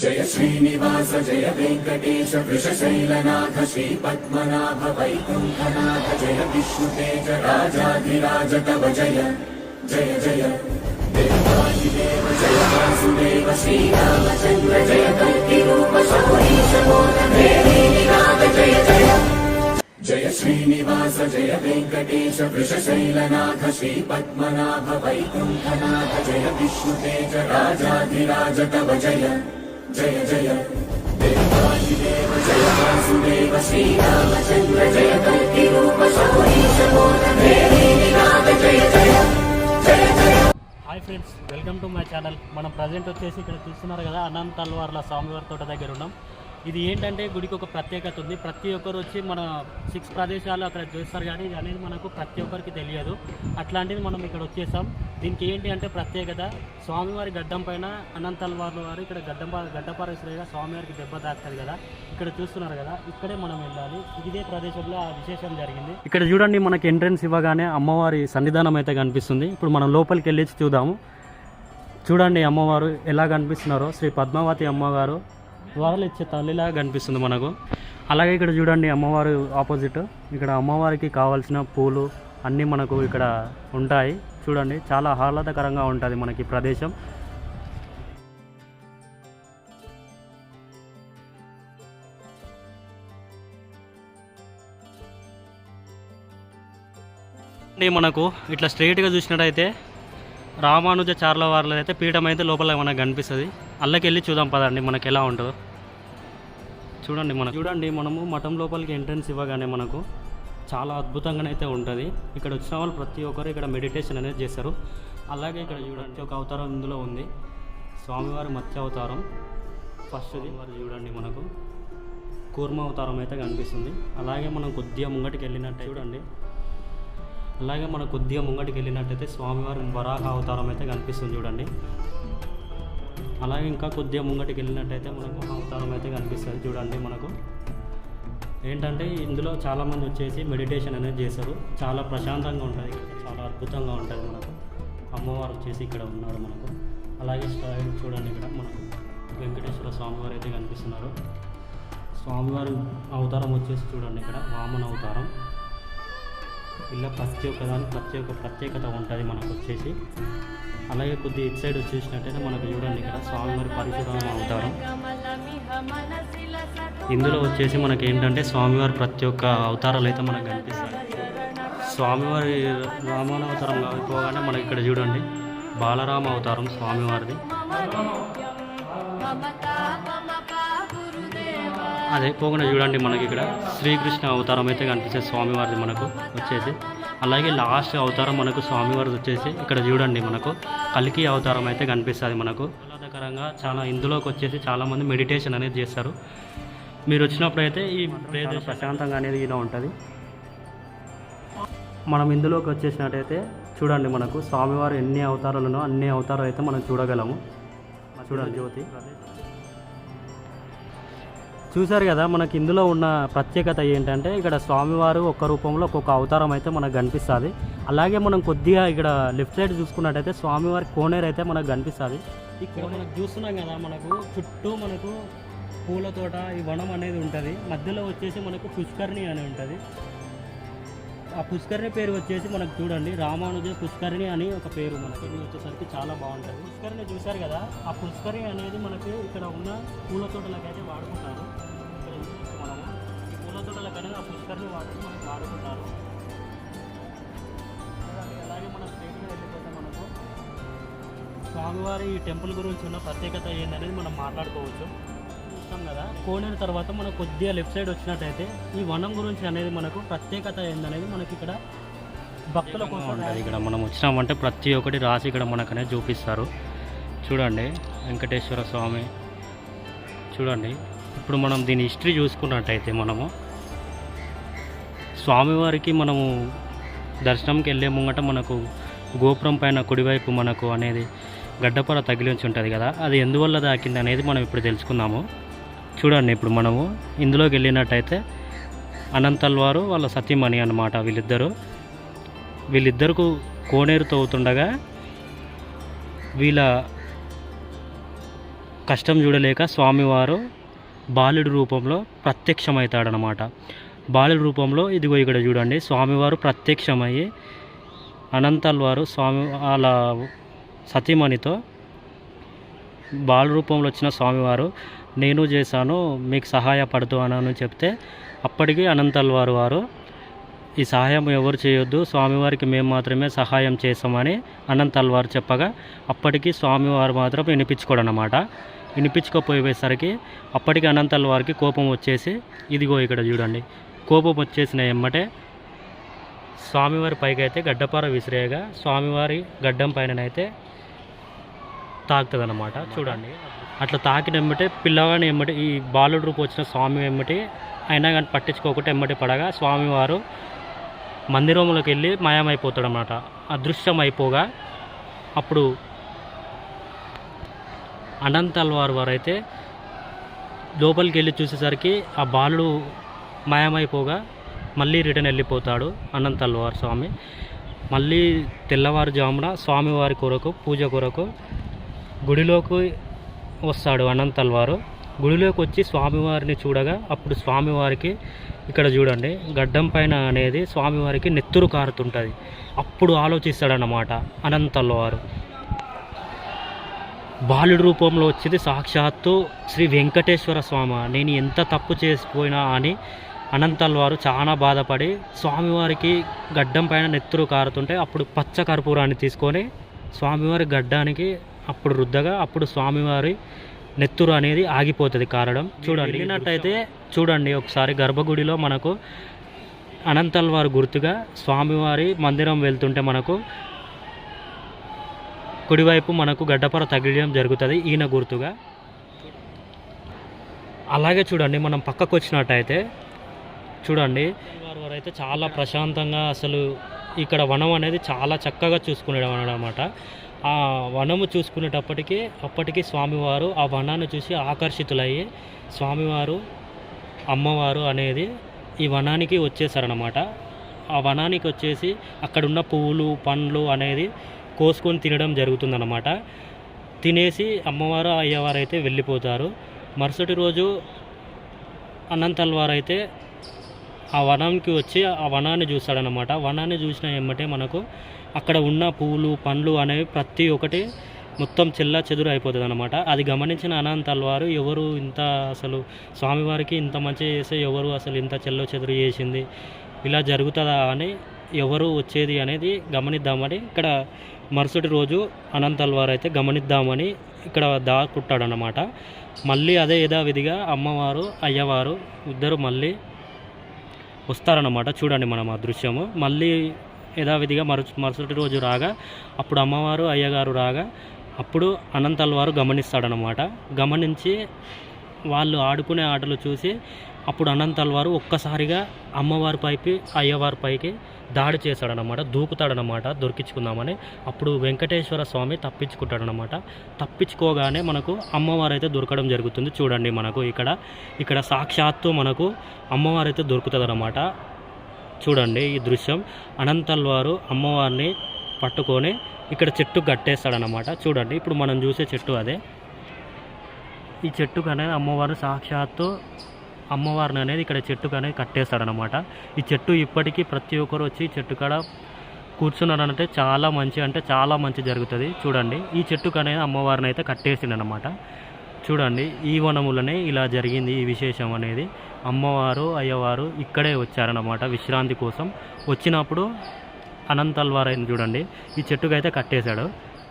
జయ శ్రీనివాస జయ వెంకటేశ వృషశైలనాథ శ్రీ పద్మనాభ వైకుంఠనాథ జయ విష్ణుతేజ రాజాధిరాజ తవ జయ జయ జయ దేవాదిదేవ జయ వాసుదేవ శ్రీరామచంద్ర జయ కల్కి రూప శౌరీశ జయ జయ జయ శ్రీనివాస జయ వెంకటేశ వృషశైలనాథ శ్రీ పద్మనాభ వైకుంఠనాథ జయ విష్ణుతేజ రాజాధిరాజ తవ జయ జయ జయ hi friends welcome to my channel. మనం ప్రజెంట్ వచ్చేసి ఇక్కడ చూస్తున్నారు కదా అనంత్ అల్వార్ల స్వామివారి తోట దగ్గర ఉన్నాం. ఇది ఏంటంటే గుడికి ఒక ప్రత్యేకత ఉంది. ప్రతి ఒక్కరు వచ్చి మన సిక్స్ ప్రదేశాలు అక్కడ చూస్తారు కానీ ఇది అనేది మనకు ప్రతి ఒక్కరికి తెలియదు. అట్లాంటిది మనం ఇక్కడ వచ్చేసాం. దీనికి ఏంటి అంటే ప్రత్యేకత? స్వామివారి గడ్డం పైన అనంత వారు ఇక్కడ గడ్డం గడ్డపారేశ్వరిగా స్వామివారికి దెబ్బ తాకుతుంది కదా. ఇక్కడ చూస్తున్నారు కదా. ఇక్కడే మనం వెళ్ళాలి. ఇదే ప్రదేశంలో ఆ విశేషం జరిగింది. ఇక్కడ చూడండి మనకి ఎంట్రన్స్ ఇవ్వగానే అమ్మవారి సన్నిధానం అయితే కనిపిస్తుంది. ఇప్పుడు మనం లోపలికి వెళ్ళి చూద్దాము. చూడండి అమ్మవారు ఎలా కనిపిస్తున్నారో. శ్రీ పద్మావతి అమ్మవారు వరలు ఇచ్చే తల్లిలా కనిపిస్తుంది మనకు. అలాగే ఇక్కడ చూడండి అమ్మవారు ఆపోజిట్. ఇక్కడ అమ్మవారికి కావాల్సిన పూలు అన్నీ మనకు ఇక్కడ ఉంటాయి. చూడండి చాలా ఆహ్లాదకరంగా ఉంటుంది మనకి ప్రదేశం. మనకు ఇట్లా స్ట్రైట్గా చూసినట్టయితే రామానుజ చార్ల వారిలో అయితే పీఠం అయితే లోపల మనకు కనిపిస్తుంది. అల్లకి వెళ్ళి చూద్దాం పదండి మనకి ఎలా ఉంటుందో. చూడండి మనం చూడండి మనము మఠం లోపలికి ఎంట్రన్స్ ఇవ్వగానే మనకు చాలా అద్భుతంగానైతే ఉంటుంది. ఇక్కడ వచ్చిన వాళ్ళు ప్రతి ఒక్కరు ఇక్కడ మెడిటేషన్ అనేది చేస్తారు. అలాగే ఇక్కడ చూడండి ఒక అవతారం ఇందులో ఉంది. స్వామివారి మత్స్య అవతారం. ఫస్ట్ది వారు చూడండి మనకు. కూర్మ అవతారం అయితే కనిపిస్తుంది. అలాగే మనం కొద్దిగా ముంగటికి వెళ్ళినట్టు చూడండి. అలాగే మన కొద్దిగా ముంగటికి వెళ్ళినట్టయితే స్వామివారి వరాహ అవతారం అయితే కనిపిస్తుంది చూడండి. అలాగే ఇంకా కొద్దిగా ముంగటికి వెళ్ళినట్టయితే మనకు అవతారం అయితే కనిపిస్తుంది చూడండి మనకు. ఏంటంటే ఇందులో చాలామంది వచ్చేసి మెడిటేషన్ అనేది చేస్తారు. చాలా ప్రశాంతంగా ఉంటుంది చాలా అద్భుతంగా ఉంటుంది మనకు. అమ్మవారు వచ్చేసి ఇక్కడ ఉన్నారు మనకు. అలాగే స్టైల్ చూడండి ఇక్కడ మనకు వెంకటేశ్వర స్వామివారు అయితే కనిపిస్తున్నారు. స్వామివారి అవతారం వచ్చేసి చూడండి ఇక్కడ వామన అవతారం. ఇలా ప్రతి ఒక్క దాని ప్రతి ఒక్క ప్రత్యేకత ఉంటుంది మనకు వచ్చేసి అలాగే కొద్ది ఇటు సైడ్ వచ్చేసినట్టయితే మనకు చూడండి ఇక్కడ స్వామివారి పరిశుభ్రం అవతారం ఇందులో వచ్చేసి మనకి ఏంటంటే స్వామివారి ప్రతి ఒక్క అవతారాలు అయితే మనకు కనిపిస్తాయి. స్వామివారి రామానవతారం అవతారం మనకి ఇక్కడ చూడండి బాలరామ అవతారం స్వామివారిది. అదే పోకుండా చూడండి మనకి ఇక్కడ శ్రీకృష్ణ అవతారం అయితే కనిపిస్తుంది స్వామివారిది మనకు వచ్చేసి. అలాగే లాస్ట్ అవతారం మనకు స్వామివారిది వచ్చేసి ఇక్కడ చూడండి మనకు కలికి అవతారం అయితే కనిపిస్తుంది మనకు. ఆహ్లాదకరంగా చాలా ఇందులోకి వచ్చేసి చాలామంది మెడిటేషన్ అనేది చేస్తారు. మీరు వచ్చినప్పుడు అయితే ఈ ప్రదేశం ప్రశాంతంగా అనేది ఇలా ఉంటుంది. మనం ఇందులోకి వచ్చేసినట్టయితే చూడండి మనకు స్వామివారు ఎన్ని అవతారాలునో అన్ని అవతారాలు అయితే మనం చూడగలము. చూడండి జ్యోతి. చూశారు కదా మనకి ఇందులో ఉన్న ప్రత్యేకత ఏంటంటే ఇక్కడ స్వామివారు ఒక్క రూపంలో ఒక్కొక్క అవతారం అయితే మనకు కనిపిస్తుంది. అలాగే మనం కొద్దిగా ఇక్కడ లెఫ్ట్ సైడ్ చూసుకున్నట్టయితే స్వామివారి కోనేరు అయితే మనకు కనిపిస్తుంది. ఇక్కడ మనం చూస్తున్నాం కదా మనకు చుట్టూ మనకు పూల తోట ఈ వనం అనేది ఉంటుంది. మధ్యలో వచ్చేసి మనకు పుష్కరిణి అని ఉంటుంది. ఆ పుష్కరిణి పేరు వచ్చేసి మనకు చూడండి రామానుజ పుష్కరిణి అని ఒక పేరు మనకి ఇది వచ్చేసరికి చాలా బాగుంటుంది. పుష్కరిణి చూశారు కదా ఆ పుష్కరిణి అనేది మనకు ఇక్కడ ఉన్న పూల తోటలకైతే వాడుకుంటారు. వాటర్ మనకు వాడుకుంటారు. అలాగే మనం వెళ్ళిపోతే మనకు. స్వామివారి ఈ టెంపుల్ గురించి ఉన్న ప్రత్యేకత ఏందనేది మనం మాట్లాడుకోవచ్చు. చూస్తాం కదా. కోనేరు తర్వాత మనం కొద్దిగా లెఫ్ట్ సైడ్ వచ్చినట్టయితే ఈ వనం గురించి అనేది మనకు ప్రత్యేకత ఏందనేది మనకి ఇక్కడ భక్తుల కోసం ఉంటుంది. ఇక్కడ మనం వచ్చినామంటే ప్రతి ఒక్కటి రాసి ఇక్కడ మనకు అనేది చూపిస్తారు. చూడండి వెంకటేశ్వర స్వామి. చూడండి ఇప్పుడు మనం దీని హిస్టరీ చూసుకున్నట్టయితే మనము స్వామివారికి మనము దర్శనంకి వెళ్ళే ముంగట మనకు గోపురం పైన కుడివైపు మనకు అనేది గడ్డపర తగిలించి ఉంటుంది కదా. అది ఎందువల్ల దాకింది అనేది మనం ఇప్పుడు తెలుసుకుందాము. చూడండి ఇప్పుడు మనము ఇందులోకి వెళ్ళినట్టయితే అనంతల్ వారు వాళ్ళ సతీమణి అనమాట వీళ్ళిద్దరూ. వీళ్ళిద్దరికి కోనేరు తవ్వుతుండగా వీళ్ళ కష్టం చూడలేక స్వామివారు బాలుడి రూపంలో ప్రత్యక్షమవుతాడనమాట బాలుల రూపంలో ఇదిగో ఇక్కడ చూడండి. స్వామివారు ప్రత్యక్షమయ్యి అనంతల్ వారు స్వామి వాళ్ళ సతీమణితో బాల రూపంలో వచ్చిన స్వామివారు నేను చేశాను మీకు సహాయపడుతూ అని చెప్తే అప్పటికి అనంతల్ వారు వారు ఈ సహాయం ఎవరు చేయొద్దు స్వామివారికి మేము మాత్రమే సహాయం చేస్తామని అనంతల్ వారు చెప్పగా అప్పటికి స్వామివారు మాత్రం వినిపించుకోడు అనమాట వినిపించుకోపోయేసరికి అప్పటికి అనంతల్ వారికి కోపం వచ్చేసి ఇదిగో ఇక్కడ చూడండి కోపం వచ్చేసిన ఎమ్మటే స్వామివారి పైకి అయితే గడ్డపార విసిరేయగా స్వామివారి గడ్డం పైననైతే తాకుతుంది అనమాట చూడండి. అట్లా తాకిన ఎమ్మటే పిల్లవాడిని ఎమ్మటి ఈ బాలుడు రూపు వచ్చిన స్వామి ఎమ్మటి అయినా కానీ పట్టించుకోకుండా ఎమ్మటి పడగా స్వామివారు మందిరంలోకి వెళ్ళి మాయమైపోతాడనమాట అదృశ్యం అయిపోగా అప్పుడు అనంతల్వారు వారైతే వారు అయితే లోపలికి వెళ్ళి చూసేసరికి ఆ బాలుడు మాయమైపోగా మళ్ళీ రిటర్న్ వెళ్ళిపోతాడు అనంతల్వారు స్వామి. మళ్ళీ తెల్లవారుజామున స్వామివారి కొరకు పూజ కొరకు గుడిలోకి వస్తాడు అనంతల్వారు. గుడిలోకి వచ్చి స్వామివారిని చూడగా అప్పుడు స్వామివారికి ఇక్కడ చూడండి గడ్డం పైన అనేది స్వామివారికి నెత్తురు కారుతుంటుంది. అప్పుడు ఆలోచిస్తాడన్నమాట అనంతల్వారు. బాలుడి రూపంలో వచ్చేది సాక్షాత్తు శ్రీ వెంకటేశ్వర స్వామి. నేను ఎంత తప్పు చేసిపోయినా అని అనంతల్ వారు చాలా బాధపడి స్వామివారికి గడ్డం పైన నెత్తురు కారుతుంటే అప్పుడు పచ్చ కర్పూరాన్ని తీసుకొని స్వామివారి గడ్డానికి అప్పుడు రుద్దగా అప్పుడు స్వామివారి నెత్తురు అనేది ఆగిపోతుంది కారడం. చూడండి. వెళ్ళినట్టయితే చూడండి ఒకసారి గర్భగుడిలో మనకు అనంతల్ వారు గుర్తుగా స్వామివారి మందిరం వెళ్తుంటే మనకు కుడివైపు మనకు గడ్డపర తగిలియడం జరుగుతుంది. ఈయన గుర్తుగా. అలాగే చూడండి మనం పక్కకు వచ్చినట్టయితే చూడండి. వారు అయితే చాలా ప్రశాంతంగా అసలు ఇక్కడ వనం అనేది చాలా చక్కగా చూసుకునేడం అనమాట ఆ వనము చూసుకునేటప్పటికీ అప్పటికి స్వామివారు ఆ వనాన్ని చూసి ఆకర్షితులయ్యి స్వామివారు అమ్మవారు అనేది ఈ వనానికి వచ్చేసారనమాట ఆ వనానికి వచ్చేసి అక్కడున్న పువ్వులు పండ్లు అనేది కోసుకొని తినడం జరుగుతుందన్నమాట. తినేసి అమ్మవారు అయ్యవారు అయితే వెళ్ళిపోతారు. మరుసటి రోజు అనంతల్వారు అయితే ఆ వనానికి వచ్చి ఆ వనాన్ని చూస్తాడనమాట వనాన్ని చూసిన ఏమంటే మనకు అక్కడ ఉన్న పువ్వులు పండ్లు అనేవి ప్రతి ఒక్కటి మొత్తం చెల్ల చెదురు అయిపోతుంది అనమాట అది గమనించిన అనంతల్ వారు ఎవరు ఇంత అసలు స్వామివారికి ఇంత మంచి చేస్తే ఎవరు అసలు ఇంత చెల్లో చెదురు చేసింది? ఇలా జరుగుతుందా అని ఎవరు వచ్చేది అనేది గమనిద్దామని ఇక్కడ మరుసటి రోజు అనంతల్ వారు అయితే గమనిద్దామని ఇక్కడ దాక్కుంటాడనమాట మళ్ళీ అదే యథావిధిగా అమ్మవారు అయ్యవారు ఇద్దరు మళ్ళీ వస్తారనమాట చూడండి మనం ఆ దృశ్యము. మళ్ళీ యథావిధిగా మరు మరుసటి రోజు రాగా అప్పుడు అమ్మవారు అయ్యగారు రాగా అప్పుడు అనంతాల వారు గమనిస్తాడనమాట గమనించి వాళ్ళు ఆడుకునే ఆటలు చూసి అప్పుడు అనంతల్ వారు ఒక్కసారిగా అమ్మవారి పైకి అయ్యవారి పైకి దాడి చేశాడనమాట దూకుతాడనమాట దొరికించుకుందామని. అప్పుడు వెంకటేశ్వర స్వామి తప్పించుకుంటాడనమాట తప్పించుకోగానే మనకు అమ్మవారు అయితే దొరకడం జరుగుతుంది. చూడండి మనకు ఇక్కడ ఇక్కడ సాక్షాత్తు మనకు అమ్మవారు అయితే దొరుకుతుందన్నమాట చూడండి ఈ దృశ్యం. అనంతల్ వారు అమ్మవారిని పట్టుకొని ఇక్కడ చెట్టు కట్టేస్తాడనమాట చూడండి ఇప్పుడు మనం చూసే చెట్టు అదే. ఈ చెట్టు అనేది అమ్మవారు సాక్షాత్తు అమ్మవారిని అనేది ఇక్కడ చెట్టుకు అనేది కట్టేస్తాడనమాట ఈ చెట్టు ఇప్పటికీ ప్రతి ఒక్కరు వచ్చి చెట్టు కాడ కూర్చున్నారంటే చాలా మంచి అంటే చాలా మంచి జరుగుతుంది. చూడండి ఈ చెట్టుకు అనేది అమ్మవారిని అయితే కట్టేసిండనమాట చూడండి ఈ వనములనే ఇలా జరిగింది ఈ విశేషం అనేది. అమ్మవారు అయ్యవారు ఇక్కడే వచ్చారనమాట విశ్రాంతి కోసం. వచ్చినప్పుడు అనంతల్వారైంది చూడండి ఈ చెట్టుకు అయితే కట్టేశాడు.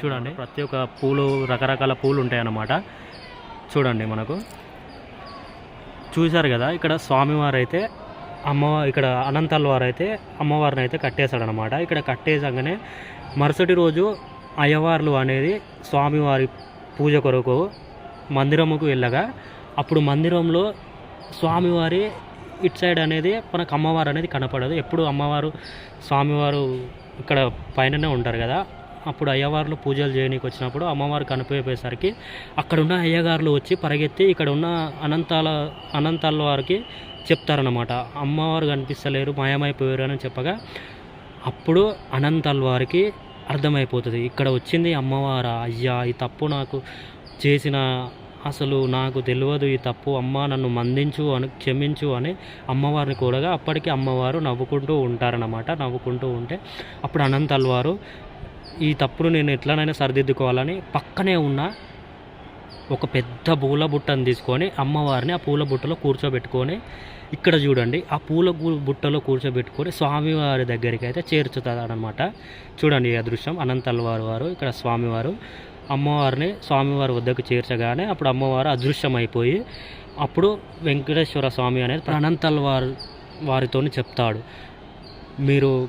చూడండి ప్రతి ఒక్క పూలు రకరకాల పూలు ఉంటాయన్నమాట. చూడండి మనకు. చూశారు కదా ఇక్కడ స్వామివారు అయితే అమ్మ ఇక్కడ అనంతల్వారు అయితే అమ్మవారిని అయితే కట్టేశాడనమాట. ఇక్కడ కట్టేసగానే మరుసటి రోజు అయ్యవార్లు అనేది స్వామివారి పూజ కొరకు మందిరముకు వెళ్ళగా అప్పుడు మందిరంలో స్వామివారి ఇట్ సైడ్ అనేది మనకు అమ్మవారు అనేది కనపడదు. ఎప్పుడు అమ్మవారు స్వామివారు ఇక్కడ పైననే ఉంటారు కదా అప్పుడు అయ్యవార్లు పూజలు చేయడానికి వచ్చినప్పుడు అమ్మవారు కనిపోయేసరికి అక్కడున్న అయ్యగారులు వచ్చి పరిగెత్తి ఇక్కడ ఉన్న అనంతాల అనంతాల వారికి చెప్తారనమాట అమ్మవారు కనిపిస్తలేరు మాయమైపోయారు అని చెప్పగా అప్పుడు అనంతాల వారికి అర్థమైపోతుంది. ఇక్కడ వచ్చింది అమ్మవారా అయ్యా ఈ తప్పు నాకు చేసిన అసలు నాకు తెలియదు ఈ తప్పు అమ్మ నన్ను మందించు అని క్షమించు అని అమ్మవారిని కూడగా అప్పటికి అమ్మవారు నవ్వుకుంటూ ఉంటారన్నమాట. నవ్వుకుంటూ ఉంటే అప్పుడు అనంత్ అల్వారు ఈ తప్పును నేను ఎట్లనైనా సరిదిద్దుకోవాలని పక్కనే ఉన్న ఒక పెద్ద పూల బుట్టను తీసుకొని అమ్మవారిని ఆ పూల బుట్టలో కూర్చోబెట్టుకొని ఇక్కడ చూడండి ఆ పూల బుట్టలో కూర్చోబెట్టుకొని స్వామివారి దగ్గరికి అయితే చేర్చుతుంది చూడండి ఈ అదృశ్యం అనంతల్వారు వారు ఇక్కడ స్వామివారు. అమ్మవారిని స్వామివారి వద్దకు చేర్చగానే అప్పుడు అమ్మవారు అదృశ్యం అయిపోయి అప్పుడు వెంకటేశ్వర స్వామి అనేది అనంతల్వారు వారితో చెప్తాడు. మీరు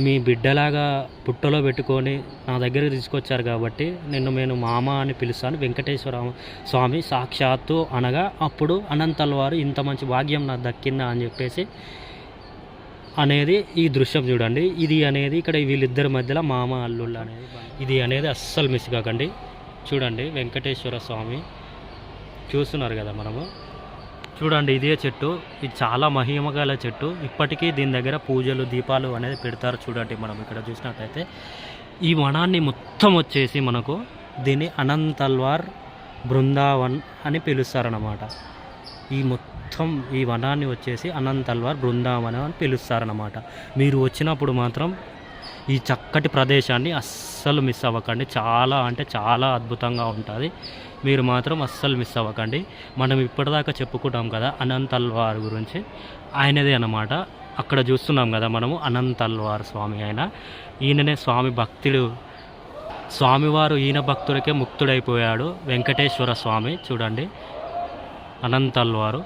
మీ బిడ్డలాగా పుట్టలో పెట్టుకొని నా దగ్గరికి తీసుకొచ్చారు కాబట్టి నిన్ను నేను మామ అని పిలుస్తాను. వెంకటేశ్వర స్వామి సాక్షాత్తు అనగా అప్పుడు అనంతల్ వారు ఇంత మంచి భాగ్యం నాకు దక్కిందా అని చెప్పేసి అనేది ఈ దృశ్యం చూడండి. ఇది అనేది ఇక్కడ వీళ్ళిద్దరి మధ్యలో మామ అల్లుళ్ళు అనేది ఇది అనేది అస్సలు మిస్ కాకండి. చూడండి వెంకటేశ్వర స్వామి చూస్తున్నారు కదా మనము. చూడండి ఇదే చెట్టు. ఇది చాలా మహిమగల చెట్టు. ఇప్పటికీ దీని దగ్గర పూజలు దీపాలు అనేది పెడతారు చూడండి మనం ఇక్కడ చూసినట్టయితే. ఈ వనాన్ని మొత్తం వచ్చేసి మనకు దీన్ని అనంతల్వార్ బృందావన్ అని పిలుస్తారన్నమాట. ఈ మొత్తం ఈ వనాన్ని వచ్చేసి అనంతల్వార్ బృందావనం అని పిలుస్తారన్నమాట. మీరు వచ్చినప్పుడు మాత్రం ఈ చక్కటి ప్రదేశాన్ని అస్సలు మిస్ అవ్వకండి. చాలా అంటే చాలా అద్భుతంగా ఉంటుంది. మీరు మాత్రం అస్సలు మిస్ అవ్వకండి. మనం ఇప్పటిదాకా చెప్పుకుంటాం కదా అనంతల్వార్ గురించి. ఆయనదే అనమాట అక్కడ చూస్తున్నాం కదా మనము అనంతల్వార్ స్వామి ఆయన. ఈయననే స్వామి భక్తుడు. స్వామివారు ఈయన భక్తుడికే ముక్తుడైపోయాడు వెంకటేశ్వర స్వామి. చూడండి. అనంతల్వారు.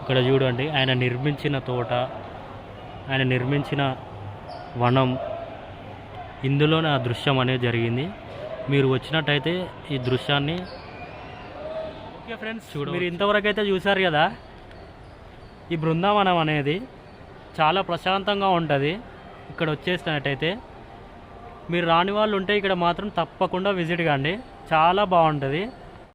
ఇక్కడ చూడండి ఆయన నిర్మించిన తోట ఆయన నిర్మించిన వనం. ఇందులోనే ఆ దృశ్యం అనేది జరిగింది. మీరు వచ్చినట్టయితే ఈ దృశ్యాన్ని ఓకే ఫ్రెండ్స్ చూడ మీరు ఇంతవరకు అయితే చూసారు కదా ఈ బృందావనం అనేది చాలా ప్రశాంతంగా ఉంటుంది. ఇక్కడ వచ్చేసినట్టయితే మీరు రాని వాళ్ళు ఉంటే ఇక్కడ మాత్రం తప్పకుండా విజిట్ కండి. చాలా బాగుంటుంది.